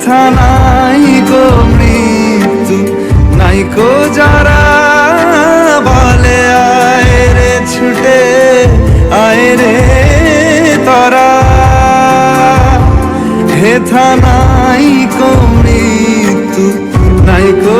হেথা নাই গো মৃত্যু, নাই গো যারা বলে, আয় রে ছুটে, আয় রে তারা। হেথা নাই গো মৃত্যু, নাই গো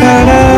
ta-da